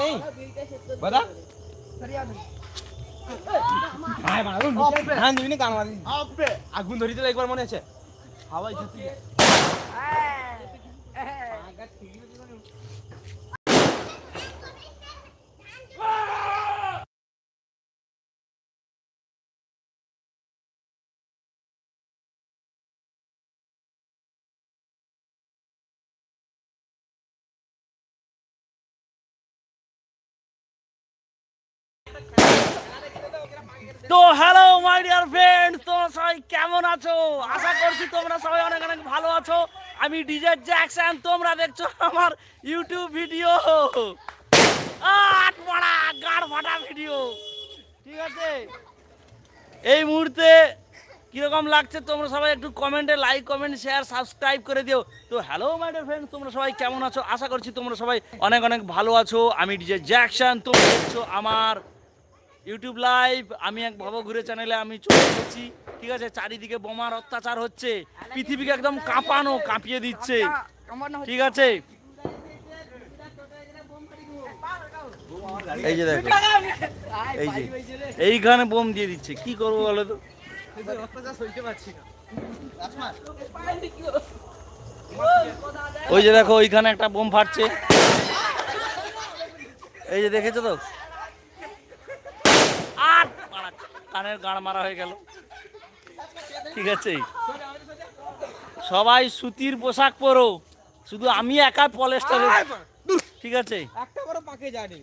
নেই। বদা। আগুন ধরি একবার মনে আছে। হাওয়াই তো হ্যালো মাই ডিয়ার ফ্রেন্ড তোমরা সবাই কেমন আছো? আশা করছি তোমরা সবাই অনেক অনেক ভালো আছো। আমি ডিজে জ্যাকসন তোমরা দেখছ আমার ইউটিউব ভিডিও আট মারা গাড় ফাটা ভিডিও ঠিক আছে? এই মুহূর্তে কীরকম লাগছে তোমরা সবাই একটু কমেন্টে লাইক কমেন্ট শেয়ার সাবস্ক্রাইব করে দিও। তো হ্যালো মাই ডিয়ার ফ্রেন্ড তোমরা সবাই কেমন আছো? আশা করছি তোমরা সবাই অনেক অনেক ভালো আছো। আমি ডিজে জ্যাকসন তোমরা দেখছ আমার ইউটিউব লাইভ আমি এক ভাবো ঘুরে চ্যানেলে আমি চলে এসেছি। ঠিক আছে? চারিদিকে বোমার অত্যাচার হচ্ছে। পৃথিবীকে একদম কাঁপানো কাঁপিয়ে দিচ্ছে। ঠিক আছে? এই যে দেখো। এই যে। এইখানে বোম দিয়ে দিচ্ছে। কি করব বলো তো? ওই যে দেখো ওইখানে একটা বোম ফাটছে। এই যে দেখেছ তো আর মারা, কানের গাড় মারা হয়ে গেল। ঠিক আছে? সবাই সুতির পোশাক পরো। শুধু আমি একা পলেস্টারের ঠিক আছে? একটা পাকে জানি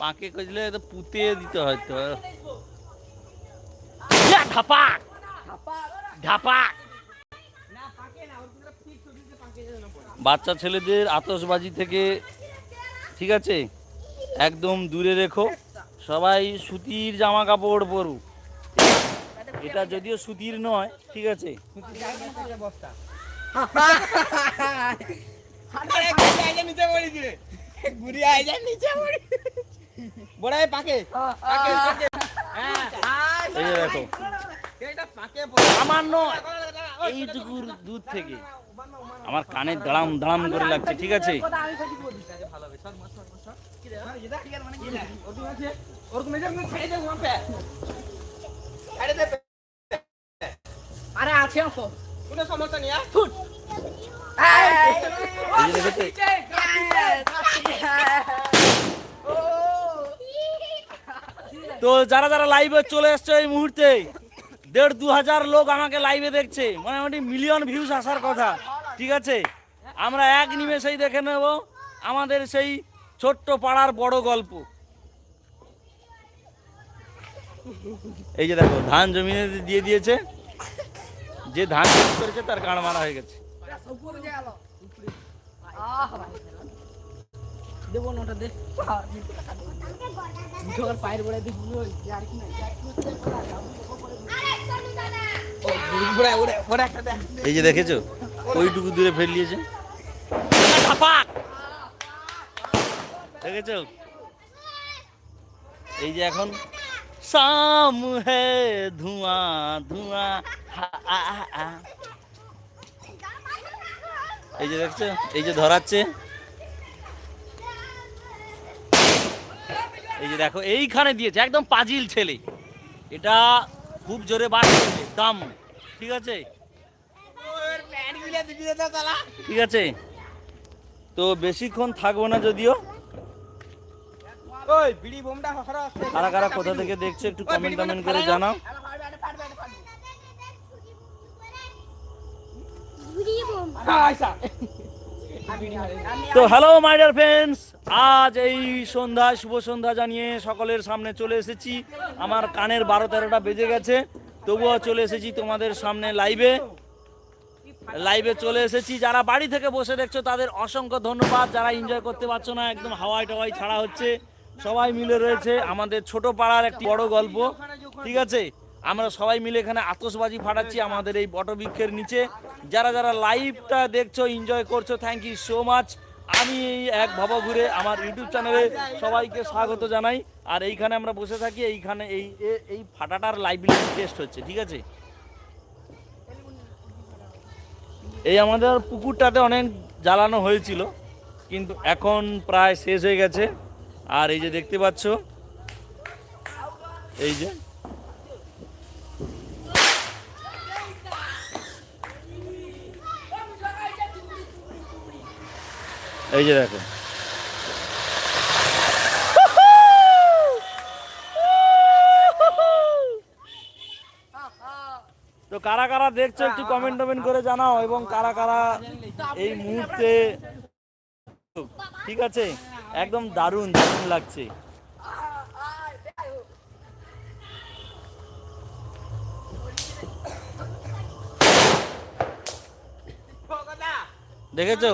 পাকে কইলে তো পুঁতে দিতে হয়তো ধাপাক ধাপাক বাচ্চা ছেলেদের আতশবাজি থেকে ঠিক আছে? একদম দূরে রেখো। সবাই সুতির জামা কাপড় পরু এটা যদিও সুতির নয়, ঠিক আছে? সামান্য এইটুকুর দূর থেকে আমার কানে দাঁড়াম দাঁড়াম করে লাগছে, ঠিক আছে? মানে ওরকম ছেড়ে ছেড়ে দে আরে আছে অঙ্ক কোনো সমস্যা নেই হ্যাঁ এই যে দেখেছ তো যারা যারা লাইভে চলে এসছে এই মুহূর্তে দেড় দু হাজার লোক আমাকে লাইভে দেখছে মোটামুটি মিলিয়ন ভিউজ আসার কথা ঠিক আছে আমরা এক নিমেষেই দেখে নেব আমাদের সেই ছোট্ট পাড়ার বড় গল্প এই যে দেখো ধান জমিনে দিয়ে দিয়েছে। যে ধান করেছে তার গান মারা হয়ে গেছে। দেবো না ওটা দে। ঝোর পায়ের বড়ে আর কি দেখ এই যে দেখেছ ওইটুকু দূরে ফেলিয়েছে দেখেছ? এই যে এখন হা, আ, আ, আ। এই যে দেখছ এই যে ধরাচ্ছে। এই যে দেখো এইখানে দিয়েছে একদম পাজিল ছেলে। এটা খুব জোরে বাড়ছে দাম ঠিক আছে? ঠিক আছে? তো বেশিক্ষণ থাকব না যদিও। ওই বিড়ি বোমটা হরা আছে কারা কারা কোথা থেকে দেখছে একটু কমেন্ট কমেন্ট করে জানাও। আচ্ছা তো হ্যালো মাই ডিয়ার ফ্রেন্ডস আজ এই সন্ধ্যা শুভ সন্ধ্যা জানিয়ে সকলের সামনে চলে এসেছি। আমার কানের বারো তেরোটা বেজে গেছে তবুও চলে এসেছি তোমাদের সামনে লাইভে লাইভে চলে এসেছি। যারা বাড়ি থেকে বসে দেখছ তাদের অসংখ্য ধন্যবাদ। যারা এনজয় করতে পারছ না একদম হাওয়াই টাওয়াই ছাড়া হচ্ছে। সবাই মিলে রয়েছে। আমাদের ছোট পাড়ার একটি বড় গল্প। ঠিক আছে? আমরা সবাই মিলে এখানে আতশবাজি ফাটাচ্ছি আমাদের এই বটবৃক্ষের নিচে। যারা যারা লাইভটা দেখছ এনজয় করছ থ্যাংক ইউ সো মাচ আমি এই এক ভবা ঘুরে আমার ইউটিউব চ্যানেলে সবাইকে স্বাগত জানাই। আর এইখানে আমরা বসে থাকি, এইখানে এই এই ফাটাটার লাইব্রেরি টেস্ট হচ্ছে, ঠিক আছে? এই আমাদের পুকুরটাতে অনেক জ্বালানো হয়েছিল, কিন্তু এখন প্রায় শেষ হয়ে গেছে। আর এই যে দেখতে পাচ্ছ? এই যে। এই যে দেখো। তো কারা কারা দেখছ একটু কমেন্ট টমেন্ট করে জানাও, এবং কারা কারা এই মুহূর্তে ঠিক আছে? একদম দারুণ দারুণ লাগছে। দেখেছ?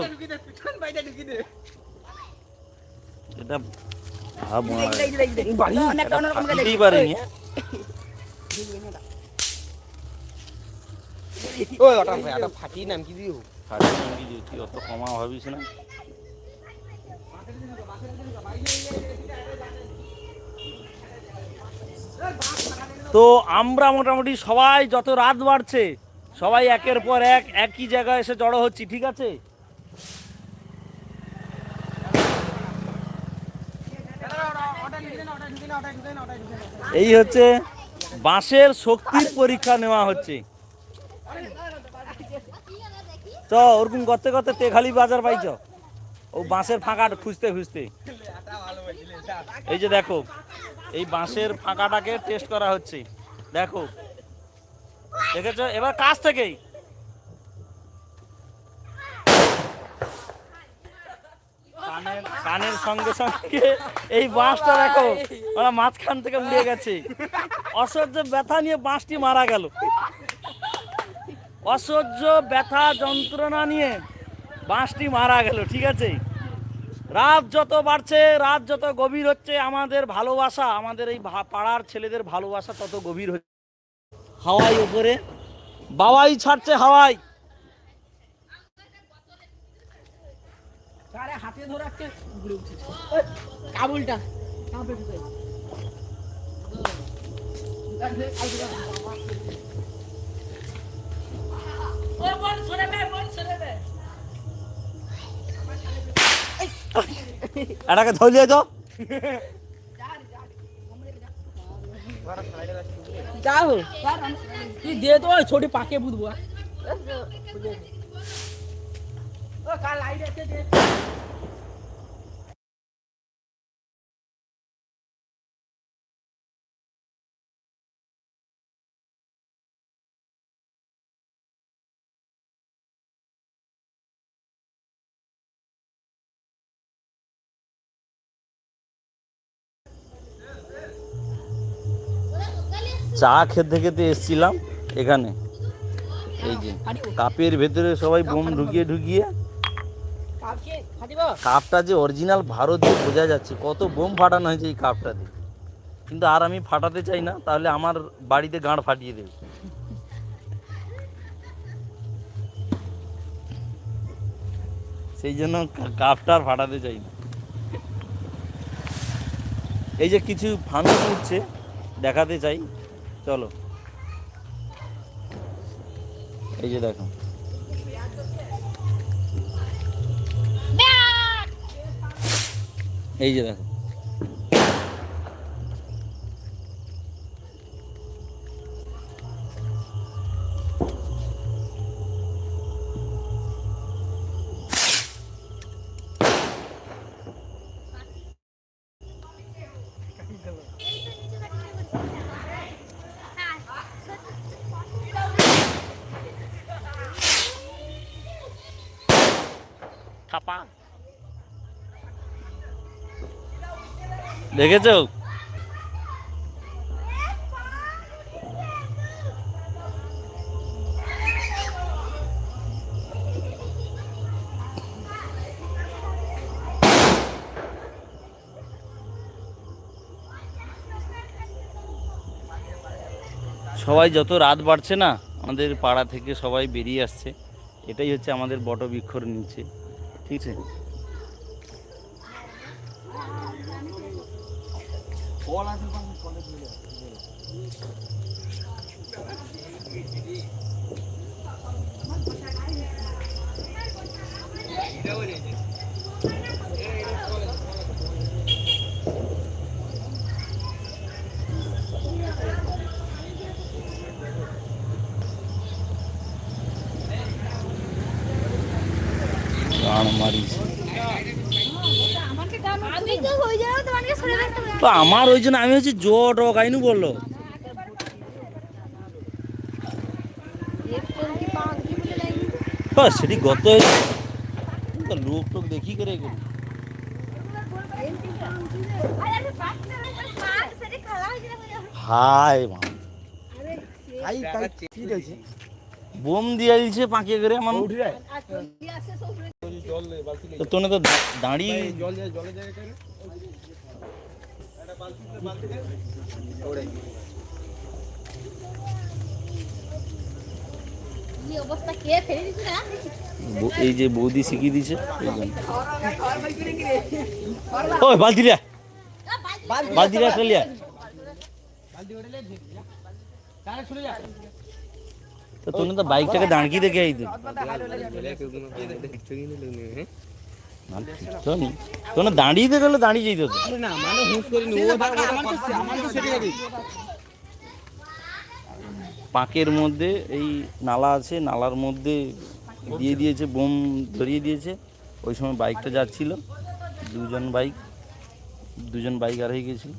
এটা ভাব বাড়ি এটা ফাটিতেই পারেনি? ওই ওটা ওটা ফাটি নাম কি দিও। ফাটিয়ে নামিয়ে দিও, তুই অত কমা ভাবিস না। তো আমরা মোটামুটি সবাই যত রাত বাড়ছে, সবাই একের পর এক একই জায়গায় এসে জড়ো হচ্ছি, ঠিক আছে? এই হচ্ছে বাঁশের শক্তির পরীক্ষা নেওয়া হচ্ছে। চ ওরকম করতে করতে তেখালি বাজার পাইছ ও বাঁশের ফাঁকা খুঁজতে খুঁজতে। এই যে দেখো, এই বাঁশের ফাঁকাটাকে টেস্ট করা হচ্ছে। দেখো, দেখেছ? এবার কাছ থেকেই। কানের কানের সঙ্গে সঙ্গে এই বাঁশটা দেখো, ওরা মাঝখান থেকে উড়ে গেছে। অসহ্য ব্যথা নিয়ে বাঁশটি মারা গেল। অসহ্য ব্যথা যন্ত্রণা নিয়ে বাঁশটি মারা গেল ঠিক আছে? রাত যত বাড়ছে রাত যত গভীর হচ্ছে আমাদের ভালোবাসা আমাদের এই পাড়ার ছেলেদের ভালোবাসা তত গভীর হচ্ছে। হাওয়াই উপরে বাবাই ছাড়ছে হাওয়াই। হাতে ধরে কাবুলটা। এটাকে ধরিয়ে তো যাও। তুই দে তো ওই ছোটি পাকে বুঝব ও কাল লাইট আছে চা খেতে খেতে এসছিলাম এখানে। এই যে, কাপের ভেতরে সবাই বোম ঢুকিয়ে ঢুকিয়ে। কাপটা যে অরিজিনাল ভারত দিয়ে বোঝা যাচ্ছে, কত বোম ফাটানো হয়েছে এই কাপটাতে কিন্তু আর আমি ফাটাতে চাই না, তাহলে আমার বাড়িতে গাঁড় ফাটিয়ে দেবে। সেই জন্য কাপটা আর ফাটাতে চাই না। এই যে কিছু ফানুস উঠছে, দেখাতে চাই। চলো। এই যে দেখো। এই যে দেখো। দেখেছ? সবাই যত রাত বাড়ছে না, আমাদের পাড়া থেকে সবাই বেরিয়ে আসছে। এটাই হচ্ছে আমাদের বটবৃক্ষর নিচে। ঠিক আছে। Thank হয়ে তো আমার ওই জন্য আমি হচ্ছে জোট ও কাহিনু বলল। হ্যাঁ, সেটি গত লোক টোক দেখি করে বোম দিয়ে দিছে পাঁকিয়ে করে আমার। উঠে তো তোনে তো দা- দাঁড়িয়ে জল যায় জলে যায় কেন? কি অবস্থা? কে ফেলে দিছ না ব- এই যে বৌদি শিখিয়ে দিছে ওই বালতি রে বালতি রে একটা লিয়া বালতি ওড়ে লে তাহলে ছুড়ে যা। তো তোনে তো বাইকটাকে দাঁড়কিয়ে দেখে আইতে তো নি তোনে দাঁড়িয়ে গেলে দাঁড়িয়ে যেতে না মানে হুঁশ ও পাঁকের মধ্যে এই নালা আছে নালার মধ্যে দিয়ে দিয়েছে বোম ধরিয়ে দিয়েছে। ওই সময় বাইকটা যাচ্ছিল দুজন বাইক দুজন বাইক আর হয়ে গেছিল।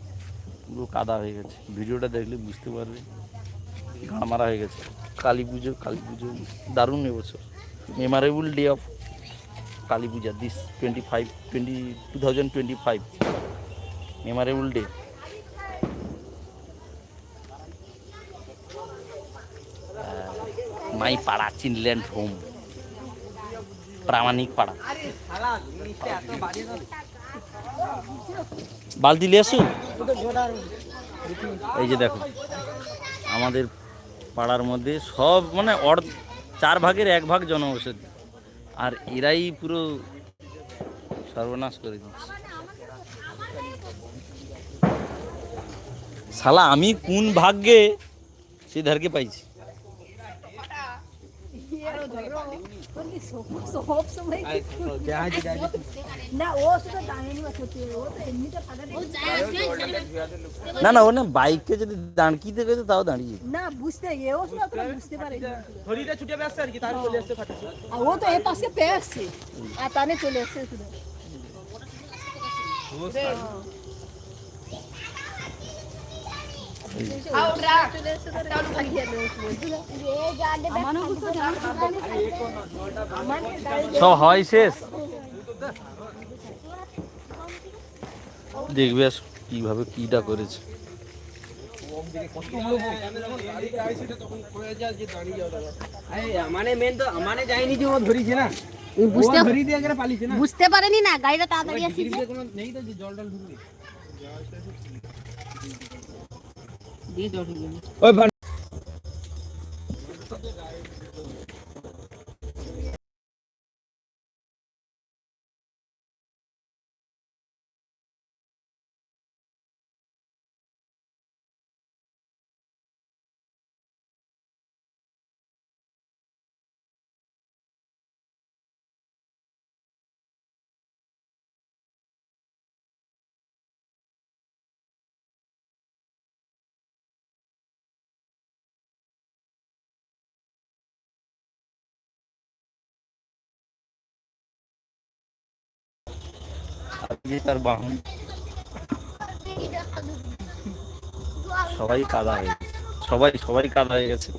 পুরো কাদা হয়ে গেছে। ভিডিওটা দেখলে বুঝতে পারবে। ঘাড় মারা হয়ে গেছে। কালী পুজো কালী পুজো, দারুণ এবছর। Memorable day of Kali Puja this twenty five twenty two thousand twenty five memorable day my পাড়া চিনল্যান্ড হোম প্রামাণিক পাড়া। বালতি আসু। এই যে দেখো, আমাদের পাড়ার মধ্যে সব মানে অর্ধ চার ভাগের এক ভাগ জনবসতি। আর এরাই পুরো সর্বনাশ করে দিচ্ছে। শালা আমি কোন ভাগ্যে সেই ধারকে পাইছি? সব না ও দাঁড়িয়ে ও তো ও না না ওনে বাইককে যদি দাঁড়কিতে গেছে তাও দাঁড়িয়ে না বুঝতে এও শুধু অতটা বুঝতে পারে ধরিটা ছুটে আসছে আর কি তার চলে আসছে ফাটাছে ও তো এ পাশে পেয়ে আসছে। আর তানে চলে আসছে। শুধু সব হয় শেষ? দেখবে কীভাবে কিটা করেছে। মানে মেন মানে না। বুঝতে দিয়ে করে পালিছে না। বুঝতে পারেনি না গাড়িটা তাড়াতাড়ি আসছে ওই তার বাহন। সবাই কাদা হয়ে সবাই সবাই কাদা হয়ে গেছে।